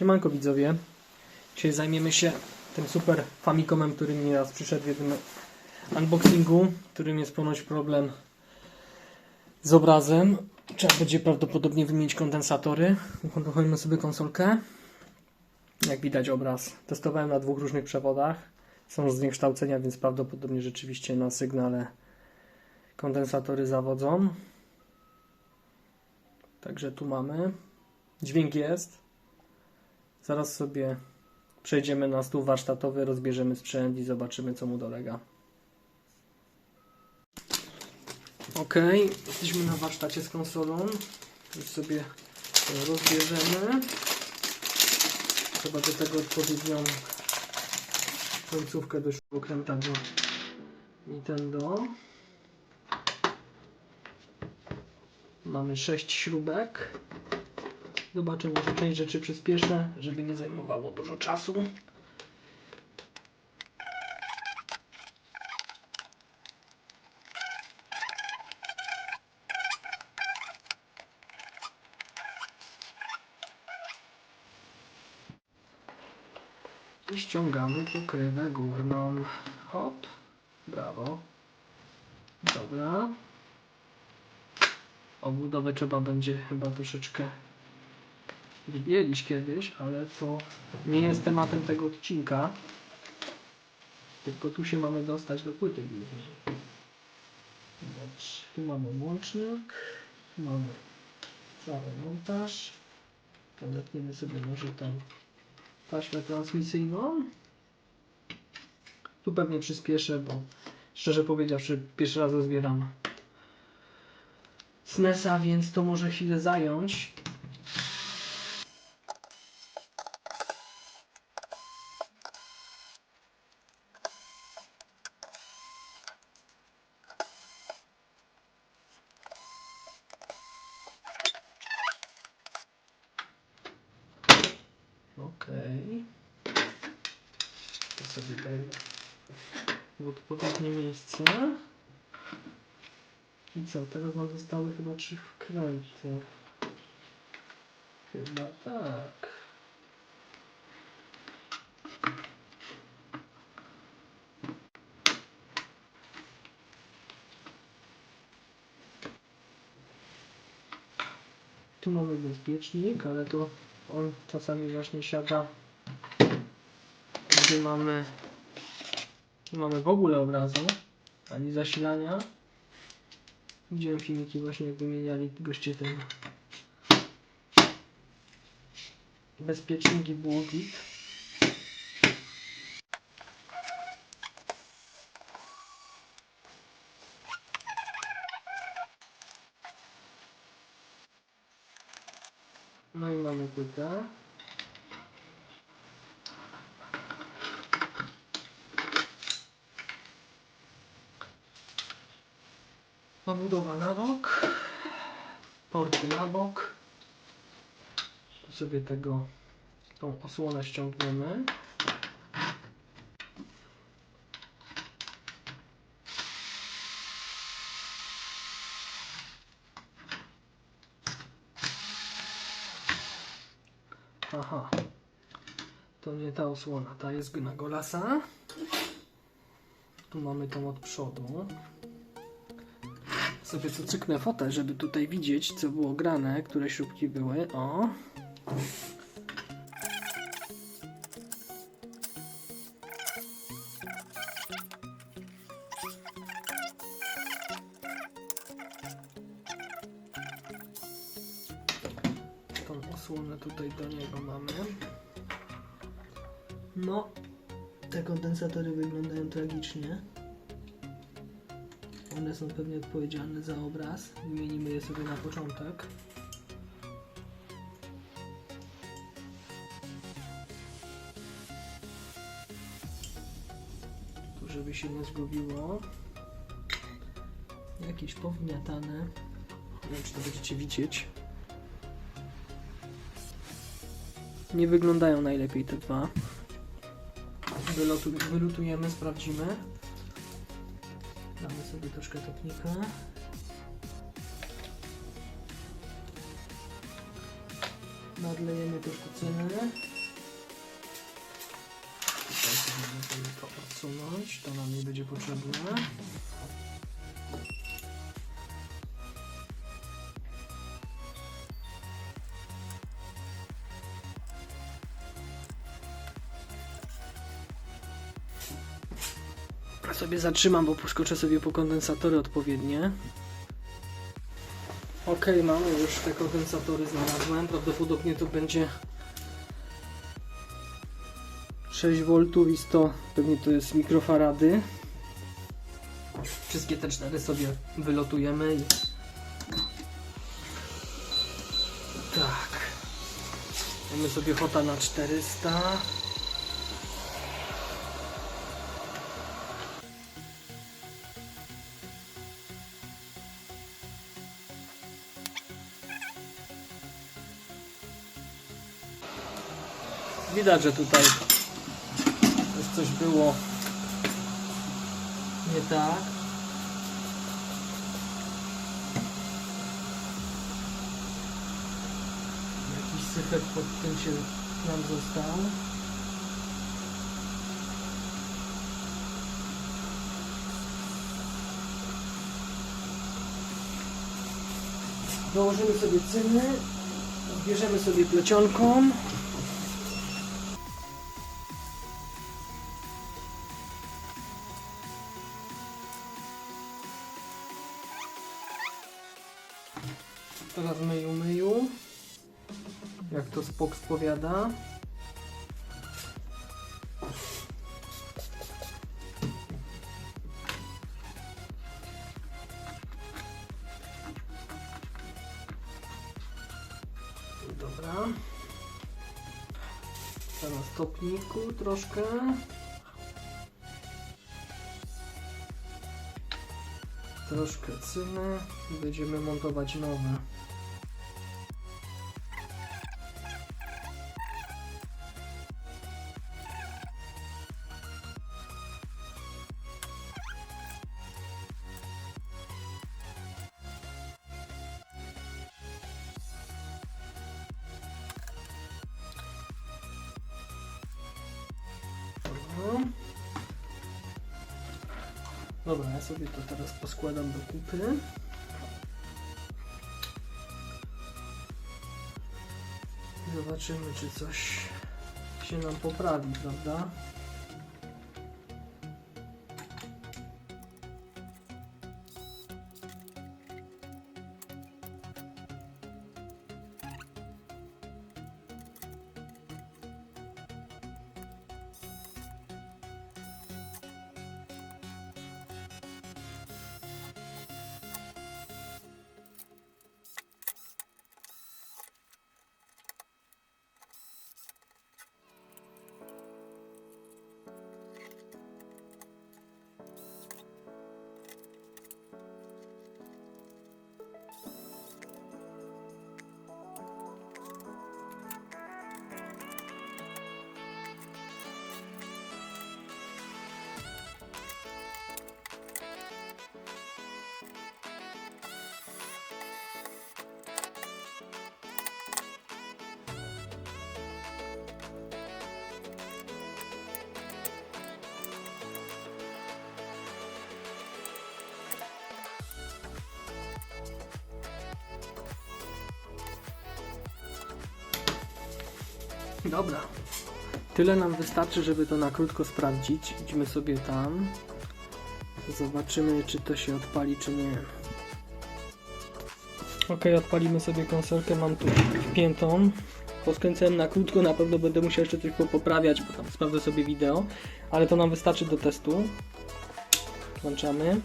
Siemanko widzowie. Dzisiaj zajmiemy się tym super Famicomem, który mi raz przyszedł w jednym unboxingu, którym jest ponoć problem z obrazem. Trzeba będzie prawdopodobnie wymienić kondensatory. Uruchomimy sobie konsolkę. Jak widać obraz testowałem na dwóch różnych przewodach. Są zniekształcenia, więc prawdopodobnie rzeczywiście na sygnale kondensatory zawodzą. Także tu mamy. Dźwięk jest. Zaraz sobie przejdziemy na stół warsztatowy, rozbierzemy sprzęt i zobaczymy, co mu dolega. Ok, jesteśmy na warsztacie z konsolą. Już sobie rozbierzemy. Trzeba do tego odpowiednią końcówkę do śrubokręta do Nintendo. Mamy 6 śrubek. Zobaczę, może część rzeczy przyspieszę, żeby nie zajmowało dużo czasu. I ściągamy pokrywę górną. Hop. Brawo. Dobra. Obudowę trzeba będzie chyba troszeczkę wybielić kiedyś, ale to nie jest tematem tego odcinka. Tylko tu się mamy dostać do płyty głównej. Tu mamy łącznik, tu mamy cały montaż. Podepniemy sobie może tam taśmę transmisyjną. Tu pewnie przyspieszę, bo szczerze powiedziawszy pierwszy raz rozbieram SNESa, więc to może chwilę zająć. Okej. To sobie daj w odpowiednie miejsce. I co, teraz nam zostały chyba trzy wkręty. Chyba tak. Tu mamy bezpiecznik, ale to on czasami właśnie siada, gdy mamy, nie mamy w ogóle obrazu, ani zasilania. Widziałem filmiki właśnie jak wymieniali goście ten bezpiecznik i było. No i mamy płytę. Obudowa na bok. Porty na bok. Tu sobie tego, tą osłonę ściągniemy. Aha. To nie ta osłona, ta jest na golasa. Tu mamy tą od przodu. Sobie tu cyknę fotę, żeby tutaj widzieć, co było grane, które śrubki były. O. Tą osłonę tutaj do niego mamy. No, te kondensatory wyglądają tragicznie. One są pewnie odpowiedzialne za obraz. Wymienimy je sobie na początek. Tu żeby się nie zgubiło. Jakieś powgniatane. Nie wiem czy to będziecie widzieć. Nie wyglądają najlepiej te dwa. Wylotu, wylutujemy, sprawdzimy. Damy sobie troszkę topnika. Nadlejemy troszkę cyny. Tutaj sobie to odsunąć, to nam nie będzie potrzebne. Zatrzymam, bo poskoczę sobie po kondensatory odpowiednie. Ok, mamy już te kondensatory znalazłem. Prawdopodobnie to będzie 6 V i 100, pewnie to jest mikrofarady. Wszystkie te cztery sobie wylotujemy i tak. Mamy sobie hota na 400. Widać, że tutaj już coś było nie tak. Jakiś syfek pod tym się nam został. Dołożymy sobie cyny, bierzemy sobie plecionką. Jak to Spock spowiada. Dobra. Teraz topniku troszkę. Troszkę cyny. Będziemy montować nowe. Dobra, ja sobie to teraz poskładam do kupy. Zobaczymy, czy coś się nam poprawi, prawda? Dobra. Tyle nam wystarczy, żeby to na krótko sprawdzić. Idźmy sobie tam. Zobaczymy, czy to się odpali, czy nie. Ok, odpalimy sobie konsolkę. Mam tu wpiętą. Poskręcałem na krótko, na pewno będę musiał jeszcze coś poprawiać, bo tam sprawdzę sobie wideo. Ale to nam wystarczy do testu. Włączamy.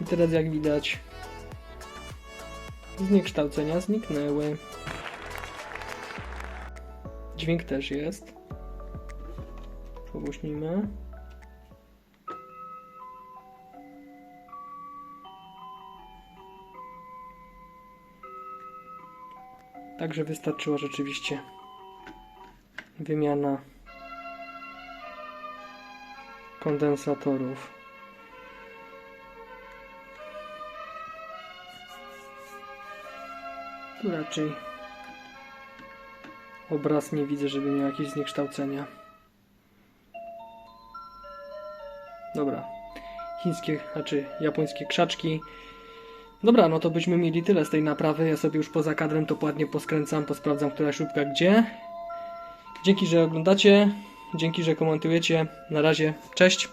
I teraz jak widać zniekształcenia zniknęły. Dźwięk też jest. Pogłośnijmy. Także wystarczyła rzeczywiście wymiana kondensatorów. Tu raczej obraz nie widzę, żeby miał jakieś zniekształcenia. Dobra. Chińskie, znaczy japońskie krzaczki. Dobra, no to byśmy mieli tyle z tej naprawy. Ja sobie już poza kadrem to ładnie poskręcam, posprawdzam, która śrubka gdzie. Dzięki, że oglądacie. Dzięki, że komentujecie. Na razie. Cześć.